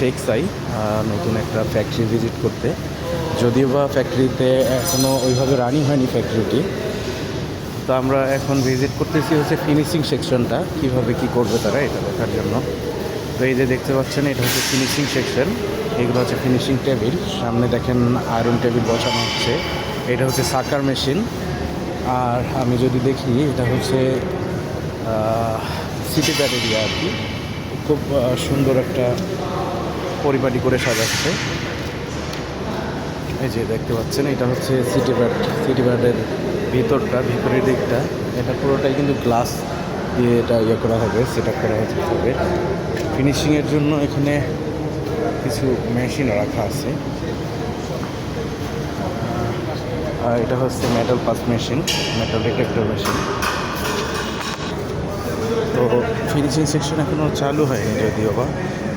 টেক্সাই নতুন একটা factory visit করতে। যদিও বা ফ্যাক্টরিতে এখনও ওইভাবে রানিং হয়নি ফ্যাক্টরিটি তো আমরা এখন ভিজিট করতেছি হচ্ছে ফিনিশিং সেকশনটা কীভাবে কি করবে তারা এটা দেখার জন্য। তো এই যে দেখতে পাচ্ছেন, এটা হচ্ছে ফিনিশিং সেকশন এগুলো হচ্ছে ফিনিশিং টেবিল সামনে দেখেন আয়রন টেবিল বসানো হচ্ছে। এটা হচ্ছে সাকার মেশিন আর আমি যদি দেখি, এটা হচ্ছে সিটি প্যাড এরিয়া আর কি। খুব সুন্দর একটা পরিপাটি করে সাজাচ্ছে। এই যে দেখতে পাচ্ছেন, এটা হচ্ছে সিটি প্যাড সিটি প্যাডের ভিতরটা, ভিতরের দিকটা। এটা পুরোটাই কিন্তু গ্লাস দিয়ে এটা ইয়ে করা হবে সেট করা হবে ফিনিশিংয়ের জন্য এখানে কিছু মেশিন রাখা আছে। আর এটা হচ্ছে metal pass machine metal detector machine তো ফিনিশিং সেকশন এখনও চালু হয়নি যদিও বা,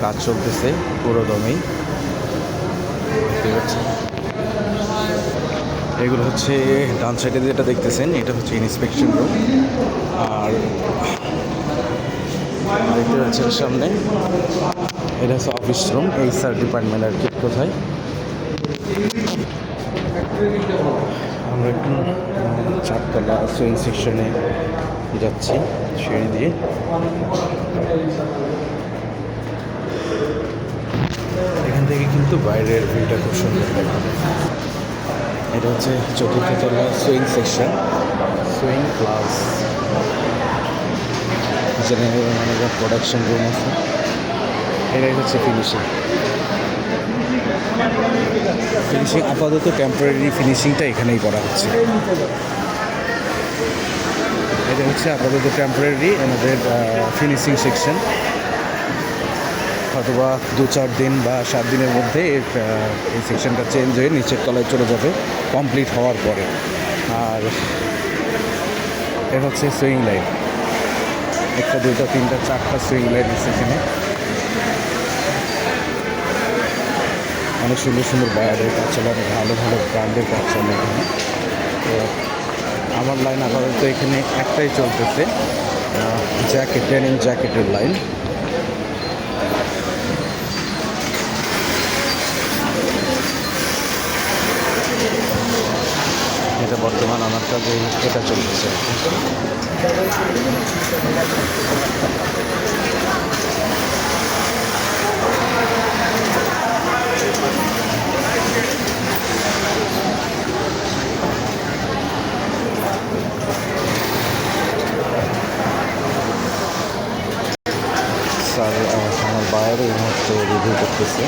কাজ চলতেছে পুরো দমেই এগুলো হচ্ছে ডান সাইডে যেটা দেখতেছেন, এটা হচ্ছে ইন্সপেকশন রুম আর দেখতে পাচ্ছেন সামনে, এটা হচ্ছে অফিস রুম এই স্যার ডিপার্টমেন্ট আর কি কোথায়। আমরা একটু চারতলা সুইং সেকশনে যাচ্ছি, সিঁড়ি দিয়ে। এখান থেকে কিন্তু বাইরের ভিউটা খুব সুন্দর এটা হচ্ছে চতুর্থ তলা sewing section sewing class general manager production room আছে। এটাই হচ্ছে ফিনিশিং ফিনিশিং আপাতত টেম্পোরারি ফিনিশিংটা এখানেই করা হচ্ছে। এটা হচ্ছে আপাতত টেম্পোরারি আমাদের ফিনিশিং সেকশন অথবা দু চার দিন বা সাত দিনের মধ্যে এই সেকশনটা চেঞ্জ হয়ে নিচের তলায় চলে যাবে কমপ্লিট হওয়ার পরে। আর এর হচ্ছে সুইং লাইন একটা দুটো তিনটা, চারটা সুইং লাইন আছে অনেক সুন্দর সুন্দর বায়ারের কাজ চলে অনেক ভালো ভালো ব্র্যান্ডের চলে এখানে তো আমার লাইন আপাতত এখানে একটাই চলতেছে জ্যাকেট ডেনিম জ্যাকেটের লাইন এটা বর্তমান আমার কাছে এটা চলতেছে। আর আমার বাইরে এই মুহূর্তে রিভিউ করতেছে।